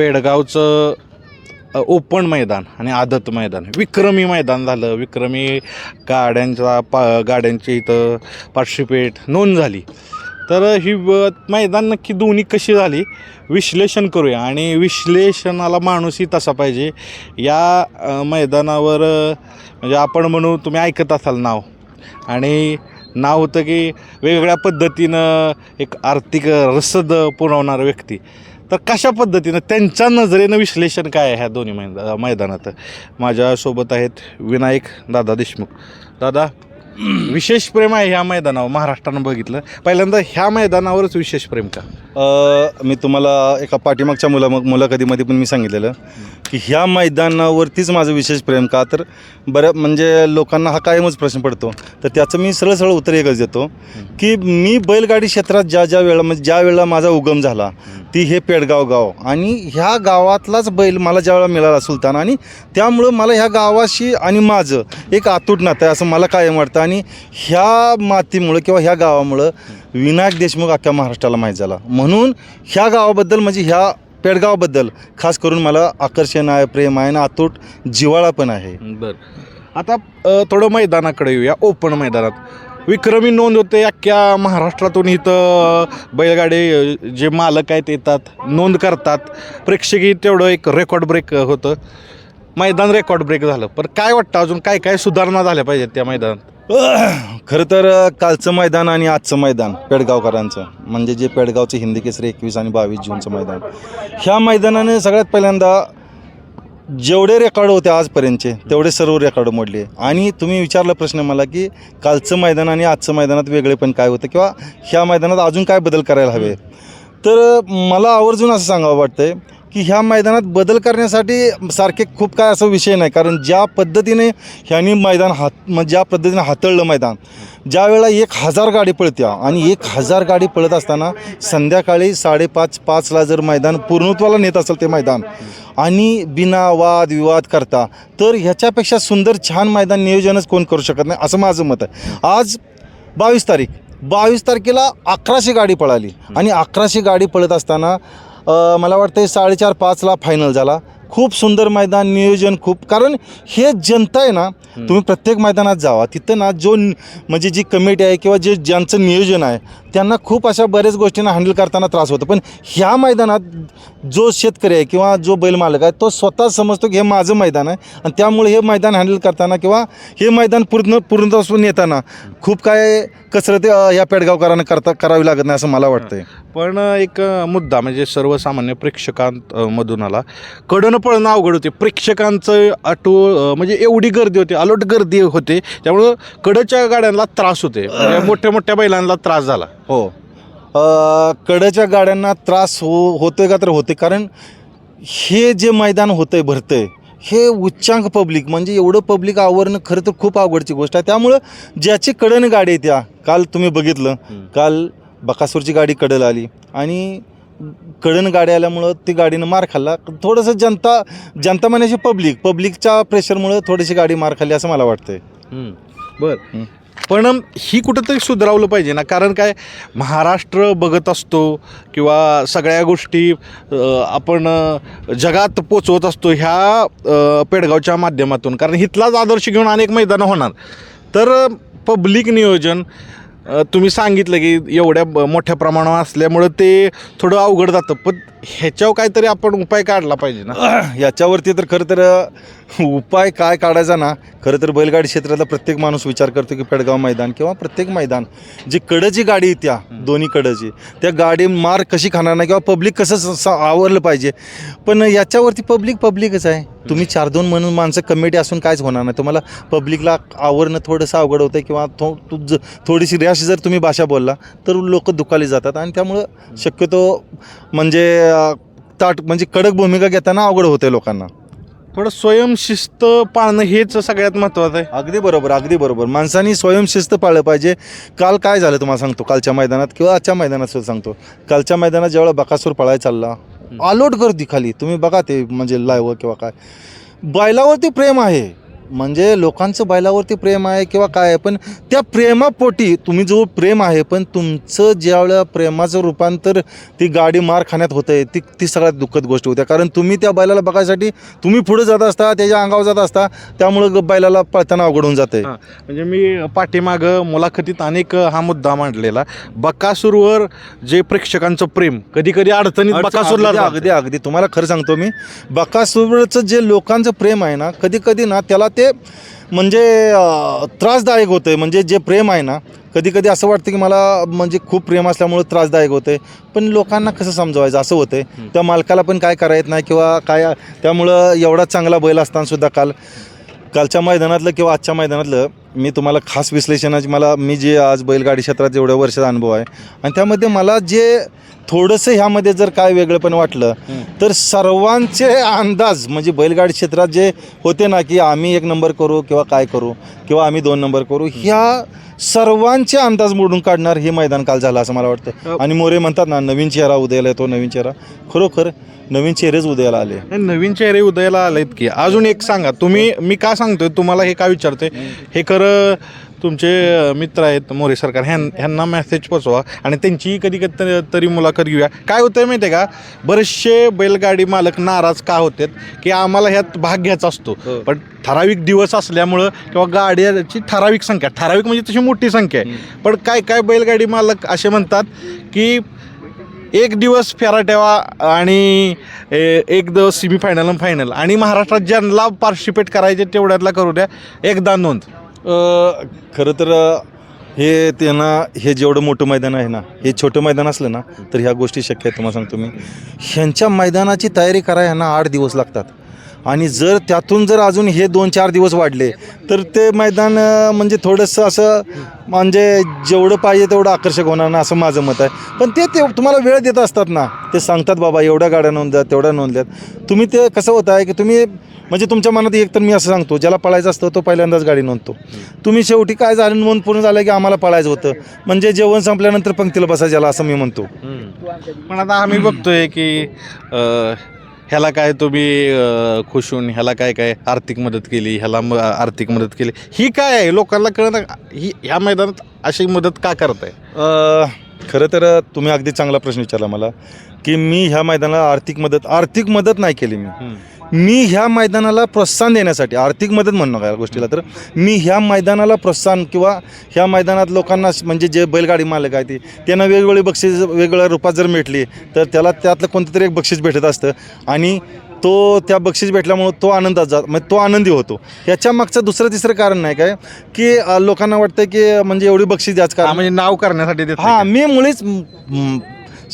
पेडगावचं open मैदान आणि आदत मैदान. विक्रमी मैदान झालं. विक्रमी गाड्यांचा पा गाड्यांची इथं पार्शिपेट नोंद झाली. तर ही मैदान नक्की दोन्ही कशी झाली? विश्लेषण करूया. आणि विश्लेषणाला माणूसही तसा पाहिजे. या मैदानावर म्हणजे आपण म्हणू तुम्ही ऐकत असाल नाव. आणि नाव होतं की वेगवेगळ्या पद्धतीनं एक आर्थिक रसद पुरवणारा व्यक्ती. तर कशा पद्धतीनं त्यांच्या नजरेनं विश्लेषण काय आहे ह्या दोन्ही मैदा मैदानात? माझ्यासोबत आहेत विनायक दादा देशमुख. दादा विशेष प्रेम आहे ह्या मैदानावर महाराष्ट्रानं बघितलं. पहिल्यांदा ह्या मैदानावरच विशेष प्रेम का? अ, मी तुम्हाला एका पाठीमागच्या मुला मुलाखतीमध्ये पण मी सांगितलेलं की ह्या मैदानावरतीच माझं विशेष प्रेम का? तर बऱ्या म्हणजे लोकांना हा कायमच प्रश्न पडतो. तर त्याचं मी सरळ सरळ उत्तर एकच देतो की मी बैलगाडी क्षेत्रात ज्या ज्या वेळा म्हणजे ज्या वेळेला माझा उगम झाला ती हे पेडगाव गाव. आणि ह्या गावातलाच बैल मला ज्या वेळेला मिळाला सुलतान. आणि त्यामुळं मला ह्या गावाशी आणि माझं एक अतूट नातं आहे असं मला कायम वाटतं. आणि ह्या मातीमुळं किंवा ह्या गावामुळं विनायक देशमुख अख्ख्या महाराष्ट्राला माहीत झाला. म्हणून ह्या गावाबद्दल म्हणजे ह्या पेडगावाबद्दल खास करून मला आकर्षण आहे प्रेम आहे आणि अतूट जिव्हाळा पण आहे. बरं. आता थोडं मैदानाकडे येऊया. ओपन मैदानात. विक्रमी नोंद होते. अख्ख्या महाराष्ट्रातून इथं बैलगाडी जे मालक आहेत येतात नोंद करतात. प्रेक्षकही तेवढं एक रेकॉर्ड ब्रेक होतं. मैदान रेकॉर्ड ब्रेक झालं. पण काय वाटतं अजून? काय काय सुधारणा झाल्या पाहिजेत त्या मैदानात? खरं तर कालचं मैदान आणि आजचं मैदान पेडगावकरांचं म्हणजे जे पेडगावचं हिंदी केसरी एकवीस आणि बावीस जूनचं मैदान. ह्या मैदानाने सगळ्यात पहिल्यांदा जेवढे रेकॉर्ड होते आजपर्यंतचे तेवढे सर्व रेकॉर्ड मोडले. आणि तुम्ही विचारला प्रश्न मला की कालचं मैदान आणि आजचं मैदानात वेगळे पण काय होतं किंवा ह्या मैदानात अजून काय बदल करायला हवे? तर मला आवर्जून असं सांगावं वाटतंय की ह्या मैदानात बदल करण्यासाठी सारखे खूप काय असा विषय नाही. कारण ज्या पद्धतीने ह्यांनी मैदान हात मग ज्या पद्धतीने हाताळलं मैदान ज्या वेळेला एक हजार गाडी पळत्या आणि एक हजार गाडी पळत असताना संध्याकाळी साडेपाच पाचला जर मैदान पूर्णत्वाला नेत असेल ते मैदान आणि बिना वाद विवाद करता. तर ह्याच्यापेक्षा सुंदर छान मैदान नियोजनच कोण करू शकत नाही असं माझं मत आहे. आज बावीस तारीख. बावीस तारखेला अकराशे गाडी पळाली. आणि अकराशे गाडी पळत असताना मला वाटतं साडेचार पाचला फायनल झाला. खूप सुंदर मैदान नियोजन खूप कारण हे जनता आहे ना तुम्ही प्रत्येक मैदानात जावा. तिथं ना जो म्हणजे जी कमिटी आहे किंवा जे ज्यांचं नियोजन आहे त्यांना खूप अशा बऱ्याच गोष्टींना हँडल करताना त्रास होतो. पण ह्या मैदानात जो शेतकरी आहे किंवा जो बैलमालक आहे तो स्वतः समजतो की हे माझं मैदान आहे आणि त्यामुळे हे मैदान हँडल करताना किंवा हे मैदान पूर्ण पूर्णत्वासून येताना खूप काय कसरत या पेडगावकरांना करता करावी लागत नाही असं मला वाटतंय. पण एक मुद्दा म्हणजे सर्वसामान्य प्रेक्षकांत मधून आला. कडनं पळणं अवघड होते. प्रेक्षकांचं आटो म्हणजे एवढी गर्दी होती अलोट गर्दी होते. त्यामुळं कडच्या गाड्यांना त्रास होते. म्हणजे मोठ्या मोठ्या बैलांना त्रास झाला. हो. कडच्या गाड्यांना त्रास हो होतोय का तर होते कारण हे जे मैदान होतंय भरतंय हे उच्चांक पब्लिक म्हणजे एवढं पब्लिक आवरणं खरं तर खूप अवघडची गोष्ट आहे. त्यामुळं ज्याची कडनं गाडी येत्या काल तुम्ही बघितलं. काल बकासूरची गाडी कडल आली. आणि कडन गाडी आल्यामुळं ती गाडीनं मार खाल्ला. थोडंसं जनता जनता म्हणायची पब्लिक पब्लिकच्या प्रेशरमुळं थोडीशी गाडी मार खाल्ली असं मला वाटतंय. बर. पण ही कुठंतरी सुधारवलं पाहिजे ना. कारण काय महाराष्ट्र बघत असतो किंवा सगळ्या गोष्टी आपण जगात पोचवत असतो ह्या पेडगावच्या माध्यमातून. कारण इथलाच आदर्श घेऊन अनेक मैदानं होणार. तर पब्लिक नियोजन तुम्ही सांगितलं की एवढ्या मोठ्या प्रमाणावर असल्यामुळं ते थोडं अवघड जातं. पण ह्याच्यावर काहीतरी आपण उपाय काढला पाहिजे ना? याच्यावरती तर खरं तर उपाय काय काढायचा ना खरं तर बैलगाडी क्षेत्रातला प्रत्येक माणूस विचार करतो की पेडगाव मैदान किंवा प्रत्येक मैदान जी कडची गाडी येत्या दोन्ही कडची त्या गाडी मार कशी खाणार नाही किंवा पब्लिक कसं आवरलं पाहिजे. पण याच्यावरती पब्लिक पब्लिकच आहे. तुम्ही चार दोन म्हणून माणसं कमिटी असून काहीच होणार नाही. तुम्हाला पब्लिकला आवरणं थोडंसं अवघड होतं किंवा थो तू ज- थोडीशी रॅश जर तुम्ही भाषा बोलला तर लोक दुखाली जातात आणि त्यामुळं शक्यतो म्हणजे अ, ताट म्हणजे कडक भूमिका घेताना अवघड होते लोकांना. थोडं स्वयंशिस्त पाळणं हेच सगळ्यात महत्त्वाचं आहे. अगदी बरोबर अगदी बरोबर. माणसांनी स्वयंशिस्त पाळलं पाहिजे. काल काय झालं तुम्हाला सांगतो कालच्या मैदानात किंवा आजच्या मैदानात सुद्धा सांगतो. कालच्या मैदानात ज्यावेळेला बकासूर पळायला चालला आलोट गर्दी खाली. तुम्ही बघा ते म्हणजे लाईव्ह किंवा काय. बैलावरती प्रेम आहे. म्हणजे लोकांचं बैलावरती प्रेम आहे किंवा काय आहे पण त्या प्रेमापोटी तुम्ही जो प्रेम आहे पण तुमचं ज्यावेळेला प्रेमाचं रूपांतर ती गाडी मार खाण्यात होतं आहे ती ती सगळ्यात दुःखद गोष्ट होत्या कारण तुम्ही त्या बैलाला बघायसाठी तुम्ही पुढे जात असता त्याच्या अंगावर जात असता त्यामुळं बैलाला पळताना अवघड होऊन जाते. म्हणजे मी पाठीमागं मुलाखतीत अनेक हा मुद्दा मांडलेला. बकासूरवर जे प्रेक्षकांचं प्रेम कधी कधी अडचणीत बकासूरला अगदी अगदी अगदी. तुम्हाला खरं सांगतो मी बकासूरचं जे लोकांचं प्रेम आहे ना कधी कधी ना त्याला ते म्हणजे अं, त्रासदायक होतं आहे म्हणजे जे प्रेम आहे ना कधी कधी असं वाटतं की मला म्हणजे खूप प्रेम असल्यामुळं त्रासदायक होतं पण लोकांना कसं समजवायचं? असं होतं त्या मालकाला पण काय करा येत नाही किंवा काय त्यामुळं एवढा चांगला बैल असताना सुद्धा काल कालच्या मैदानातलं किंवा आजच्या मैदानातलं मी तुम्हाला खास विश्लेषणाची मला मी जे आज बैलगाडी क्षेत्रात एवढ्या वर्षाचा अनुभव आहे आणि त्यामध्ये मला जे थोडंसं ह्यामध्ये जर काय वेगळं पण वाटलं तर सर्वांचे अंदाज म्हणजे बैलगाडी क्षेत्रात जे होते ना की आम्ही एक नंबर करू किंवा काय करू किंवा आम्ही दोन नंबर करू ह्या सर्वांचे अंदाज मोडून काढणार हे मैदान काल झालं असं मला वाटतं. आणि मोरे म्हणतात ना नवीन चेहरा उदयाला येतो नवीन चेहरा. खरोखर नवीन चेहरेच उदयाला आले. नवीन चेहरे उदयाला आलेत की. अजून एक सांगा तुम्ही मी का सांगतोय तुम्हाला हे का विचारते हे खरं तुमचे मित्र आहेत मोरे सरकार ह्यां ह्यांना मेसेज पोचवा आणि त्यांची कधी कधी तरी मुलाखत घेऊया. काय होतंय माहिती आहे का? बरेचसे बैलगाडी मालक नाराज का होतात? की आम्हाला ह्यात भाग घ्यायचा असतो. पण ठराविक दिवस असल्यामुळं किंवा गाड्याची ठराविक संख्या ठराविक म्हणजे तशी मोठी संख्या आहे. पण काय काय बैलगाडी मालक असे म्हणतात की एक दिवस फेरा ठेवा आणि एक दिवस सेमीफायनल आणि फायनल आणि महाराष्ट्रात ज्यांना पार्टिसिपेट करायचे तेवढ्यातला करू द्या. एकदा नोंद. खरं तर हे त्यांना हे जेवढं मोठं मैदान आहे ना हे छोटं मैदान असलं ना तर ह्या गोष्टी शक्य आहेत तुम्हाला सांगतो मी. ह्यांच्या मैदानाची तयारी करा ह्यांना आठ दिवस लागतात. आणि जर त्यातून जर अजून हे दोन चार दिवस वाढले तर ते मैदान म्हणजे थोडंसं असं म्हणजे जेवढं पाहिजे तेवढं आकर्षक होणार ना असं माझं मत आहे. पण ते ते तुम्हाला वेळ देत असतात ना ते सांगतात बाबा एवढ्या गाड्या नोंदल्यात तेवढ्या नोंदल्यात. तुम्ही ते कसं होत आहे की तुम्ही म्हणजे तुमच्या मनात एक तर मी असं सांगतो ज्याला पळायचं असतं तो पहिल्यांदाच गाडी नोंदतो. तुम्ही शेवटी काय झालं नोंद पूर्ण झालं की आम्हाला पळायचं होतं. म्हणजे जेवण संपल्यानंतर पंक्तीला बसायचं याला असं मी म्हणतो. पण आता आम्ही बघतोय की ह्याला काय तुम्ही खुश होऊन ह्याला काय काय आर्थिक मदत केली ह्याला म- आर्थिक मदत केली. ही काय आहे? लोकांना कळत ही ह्या मैदानात अशी मदत का करताय? खरं तर तुम्ही अगदी चांगला प्रश्न विचारला मला की मी ह्या मैदानाला आर्थिक मदत आर्थिक मदत नाही केली मी. मी ह्या मैदानाला प्रोत्साहन देण्यासाठी आर्थिक मदत म्हणू नका या गोष्टीला तर मी ह्या मैदानाला प्रोत्साहन किंवा ह्या मैदानात लोकांना म्हणजे जे बैलगाडी मालक आहे ते त्यांना वेगवेगळी बक्षीस वेगवेगळ्या रूपात जर भेटली तर त्याला त्यातलं कोणतं तरी एक बक्षीस भेटत असतं. आणि तो त्या बक्षीस भेटल्यामुळं तो आनंदात जात म्हणजे तो आनंदी होतो. ह्याच्या मागचं दुसरं तिसरं कारण नाही काय की लोकांना वाटतं की म्हणजे एवढी बक्षीस द्याच कारण म्हणजे नाव करण्यासाठी देत हा मी मुळीच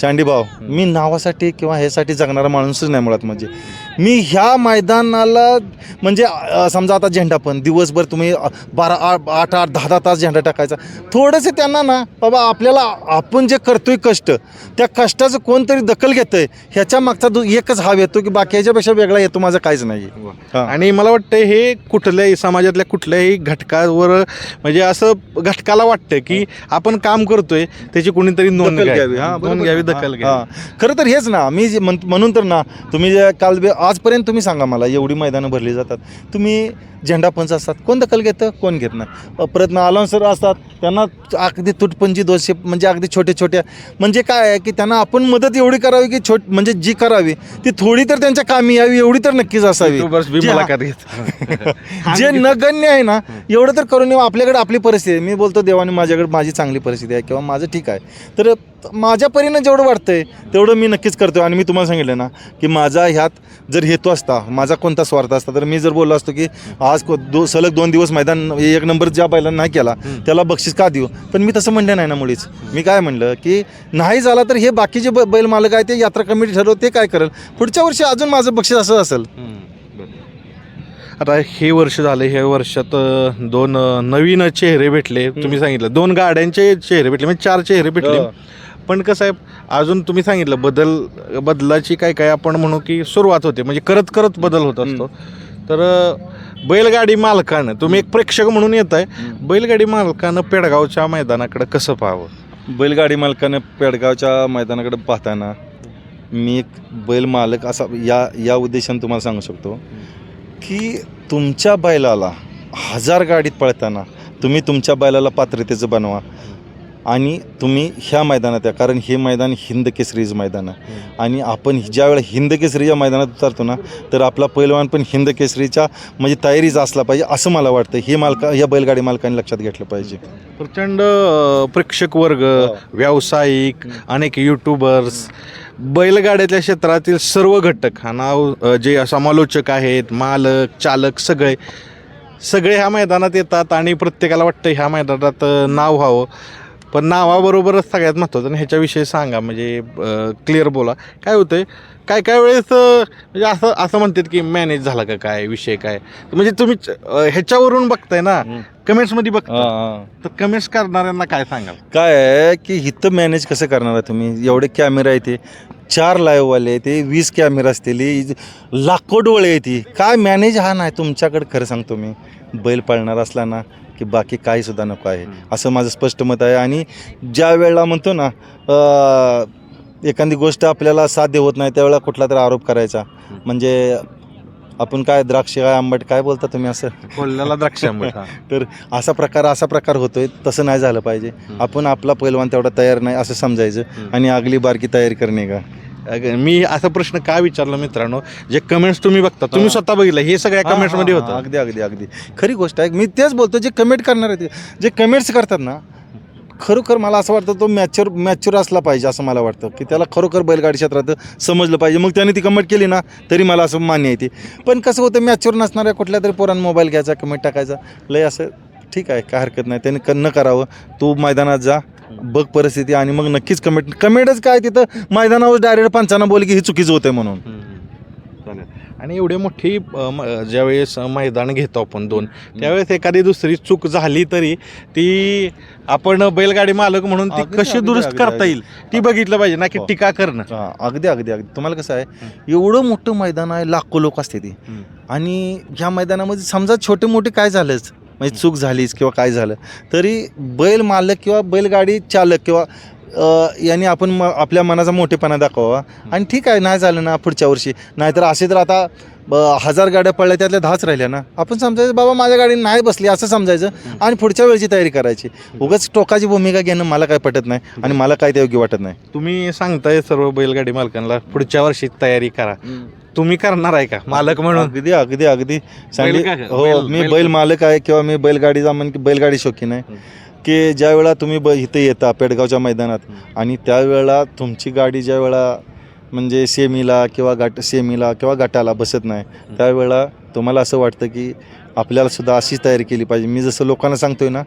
शांडी भाऊ मी नावासाठी किंवा ह्यासाठी जगणारा माणूसच नाही मुळात म्हणजे. मी ह्या मैदानाला म्हणजे समजा आता झेंडा पण दिवसभर तुम्ही बारा आठ आठ आठ दहा दहा तास झेंडा टाकायचा थोडंसं त्यांना ना बाबा आपल्याला आपण जे करतोय कष्ट त्या कष्टाचं कोणतरी दखल घेतंय ह्याच्या मागचा दु एकच हाव येतो की बाकी ह्याच्यापेक्षा वेगळा येतो माझं काहीच नाही. आणि मला वाटतं हे कुठल्याही समाजातल्या कुठल्याही घटकावर म्हणजे असं घटकाला वाटतं की आपण काम करतोय त्याची कोणीतरी नोंद घ्यावी हा नोंद. घ्यावी दखल. घ्यावी खरं तर हेच ना मी जे म्हण- म्हणून तर ना तुम्ही जे काल आजपर्यंत तुम्ही सांगा मला एवढी मैदानं भरली जातात. तुम्ही झेंडा पंच असतात. कोण दखल घेतं? कोण घेत नाही. परत ना अलाउन्सर असतात. त्यांना अगदी तुटपंची दोषे म्हणजे अगदी छोटे छोट्या म्हणजे काय आहे की त्यांना आपण मदत एवढी करावी की छोट म्हणजे जी करावी ती थोडी तर त्यांच्या कामी यावी एवढी तर नक्कीच असावी. जे नगण्य आहे ना एवढं तर करून येऊ आपल्याकडे आपली परिस्थिती आहे. मी बोलतो देवाने माझ्याकडे माझी चांगली परिस्थिती आहे किंवा माझं ठीक आहे. तर माझ्या परीनं जेवढं वाटतंय तेवढं मी नक्कीच करतो आणि मी तुम्हाला सांगितलं ना की माझा ह्यात जर हेतू असता माझा कोणता स्वार्थ असता तर मी जर बोललो असतो की आज को- दो सलग दोन दिवस मैदान एक नंबर ज्या बैलांना नाही केला त्याला बक्षीस का देऊ? पण मी तसं म्हणलं नाही ना मुळीच. मी काय म्हणलं की नाही झाला तर हे बाकीचे बैल मालक आहे ते यात्रा कमिटी ठरव ते काय करेल? पुढच्या वर्षी अजून माझं बक्षीस असं असेल. आता हे वर्ष झाले हे वर्षात दोन नवीन चेहरे भेटले. तुम्ही सांगितलं दोन गाड्यांचे चेहरे भेटले म्हणजे चार चेहरे भेटले. हो. पण कसं आहे अजून तुम्ही सांगितलं बदल बदलाची काय काय आपण म्हणू की सुरुवात होते. म्हणजे करत करत बदल होत असतो. तर बैलगाडी मालकानं तुम्ही एक प्रेक्षक म्हणून येत आहे बैलगाडी मालकानं पेडगावच्या मैदानाकडे कसं पाहावं? बैलगाडी मालकाने पेडगावच्या मैदानाकडे पाहताना मी एक बैल मालक असा या या उद्देशाने तुम्हाला सांगू शकतो की तुमच्या बैलाला हजार गाडीत पळताना तुम्ही तुमच्या बैलाला पात्रतेचं बनवा. आणि तुम्ही ह्या मैदानात या कारण हे मैदान हिंद केसरीचं मैदान आहे. आणि आपण ज्यावेळेला हिंद केसरीच्या मैदानात उतरतो ना तर आपला पैलवान पण हिंद केसरीच्या म्हणजे तयारीचा असला पाहिजे असं मला वाटतं. हे मालका या बैलगाडी मालकांनी लक्षात घेतलं पाहिजे. प्रचंड प्रेक्षक वर्ग व्यावसायिक अनेक युट्यूबर्स बैलगाड्याच्या क्षेत्रातील सर्व घटक हा नाव जे समालोचक आहेत मालक चालक सगळे सगळे ह्या मैदानात येतात आणि प्रत्येकाला वाटतं ह्या मैदानात नाव व्हावं. पण नावाबरोबरच सगळ्यात महत्त्वाचं आणि ह्याच्याविषयी सांगा म्हणजे क्लिअर बोला. काय होतंय? काय काय वेळेस म्हणजे असं असं म्हणतात की मॅनेज झाला का काय विषय काय? म्हणजे तुम्ही ह्याच्यावरून बघताय ना कमेंट्समध्ये बघता. तर कमेंट्स करणाऱ्यांना काय सांगाल? काय आहे की इथं मॅनेज कसं करणार आहे तुम्ही? एवढे कॅमेरा आहे ते. चार लाईव्हवाले ते वीस कॅमेरा असतील. लाखो डोळे आहे ती. काय मॅनेज हा नाही तुमच्याकडे खरं सांगतो मी. बैल पळणार असला ना की बाकी काही सुद्धा नको आहे. असं माझं स्पष्ट मत आहे. आणि ज्या वेळेला म्हणतो ना एखादी गोष्ट आपल्याला साध्य होत नाही त्यावेळेला कुठला तरी आरोप करायचा. म्हणजे आपण काय द्राक्ष काय आंबट काय बोलता तुम्ही असं? बोलल्याला द्राक्षांबट हा. तर असा प्रकार असा प्रकार होतोय तसं नाही झालं पाहिजे. आपण आपला पैलवान तेवढा तयार नाही असं समजायचं. आणि आगली बारकी तयारी करणे का? मी असा प्रश्न का विचारला मित्रांनो? जे कमेंट्स तुम्ही बघता तुम्ही. स्वतः बघितलं हे सगळ्या कमेंट्समध्ये हा, होतं. अगदी अगदी अगदी. खरी गोष्ट आहे मी तेच बोलतो जे कमेंट करणार आहेत जे कमेंट्स करतात ना खरोखर मला असं वाटतं तो मॅच्युअर मॅच्युअर असला पाहिजे असं मला वाटतं की त्याला खरोखर बैलगाडी क्षेत्रात समजलं पाहिजे. मग त्याने ती कमेंट केली ना तरी मला असं मान्य आहे ती. पण कसं होतं मॅच्युअर नसणाऱ्या कुठल्या तरी पोरांना मोबाईल घ्यायचा कमेंट टाकायचा. लय असं ठीक आहे काय हरकत नाही. त्याने न करावं. तू मैदानात जा बघ परिस्थिती आणि मग नक्कीच कमेंट कमेंटच काय तिथं? मैदानावर डायरेक्ट पंचांना बोल की हे चुकीचं होतंय म्हणून. चालेल. आणि एवढी मोठी अ, म- ज्यावेळेस मैदान घेतो आपण दोन त्यावेळेस एखादी दुसरी चूक झाली तरी ती आपण बैलगाडी मालक म्हणून ती अगदी, कशी अगदी, दुरुस्त अगदी, करता अगदी. येईल? ती बघितलं पाहिजे ना की हो. टीका करणं. हा, अगदी अगदी अगदी. तुम्हाला कसं आहे एवढं मोठं मैदान आहे लाखो लोक असते ती. आणि ह्या मैदानामध्ये समजा छोटे मोठे काय झालंच म्हणजे चूक झालीच किंवा काय झालं. तरी बैल मालक किंवा बैलगाडी चालक किंवा यांनी आपण म आपल्या मनाचा मोठेपणा दाखवावा. आणि ठीक आहे नाही झालं ना पुढच्या वर्षी. नाहीतर असे तर आता हजार गाड्या पडल्या त्यातल्या दहाच राहिल्या ना. आपण समजायचं बाबा माझ्या गाडी नाही बसली असं समजायचं. आणि पुढच्या वेळची तयारी करायची. उगाच टोकाची भूमिका घेणं मला काय पटत नाही आणि मला काय ते योग्य वाटत नाही. तुम्ही सांगताय सर्व बैलगाडी मालकांना पुढच्या वर्षी तयारी करा. तुम्ही करणार आहे का? मालक म्हणून? अगदी अगदी अगदी. सांगली बैल का- हो बैल- मी बैल- बैल मालक आहे किंवा मी बैलगाडीचा म्हण की बैलगाडी शौकीन आहे. हं. की ज्या वेळा तुम्ही ब इथे येता पेडगावच्या मैदानात आणि त्यावेळेला तुमची गाडी ज्या वेळा म्हणजे सेमीला किंवा गाट सेमीला किंवा गटाला बसत नाही त्यावेळेला तुम्हाला असं वाटतं की आपल्याला सुद्धा अशीच तयारी केली पाहिजे. मी जसं लोकांना सांगतोय ना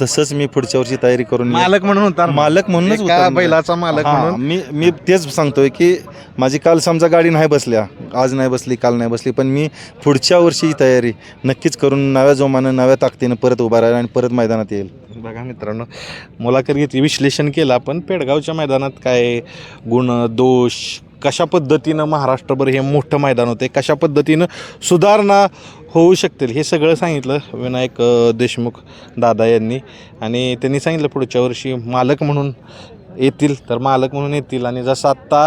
तसंच मी पुढच्या वर्षी तयारी करून येईन. मालक म्हणून होता मालक म्हणूनच उतरणार. बैलाचा मालक हां, म्हणून मी मी तेच सांगतोय की माझी काल समजा गाडी नाही बसल्या आज नाही बसली काल नाही बसली पण मी पुढच्या वर्षी तयारी नक्कीच करून नव्या जोमानं नव्या ताकदीनं परत उभा राहील आणि परत मैदानात येईल बघा मित्रांनो मुलाखत घेतली विश्लेषण केलं आपण पेडगावच्या मैदानात काय गुण दोष कशा पद्धतीनं महाराष्ट्रभर हे मोठं मैदान होते कशा पद्धतीनं सुधारणा होऊ शकतील हे सगळं सांगितलं विनायक देशमुख दादा यांनी. आणि त्यांनी सांगितलं पुढच्या वर्षी मालक म्हणून येतील तर मालक म्हणून येतील. आणि जसं आत्ता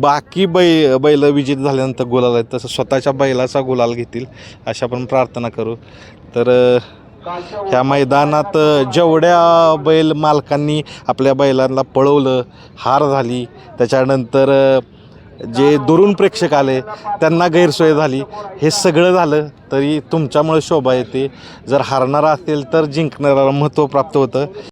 बाकी बै बैल विजित झाल्यानंतर गुलाल आहेत तसं स्वतःच्या बैलाचा गुलाल घेतील अशा पण प्रार्थना करू. तर ह्या मैदानात जेवढ्या बैल मालकांनी आपल्या बैलांना पळवलं हार झाली त्याच्यानंतर जे दुरून प्रेक्षक आले त्यांना गैरसोय झाली हे सगळं झालं तरी तुमच्यामुळे शोभा येते. जर हारणारा असेल तर जिंकणारा महत्त्व प्राप्त होतं.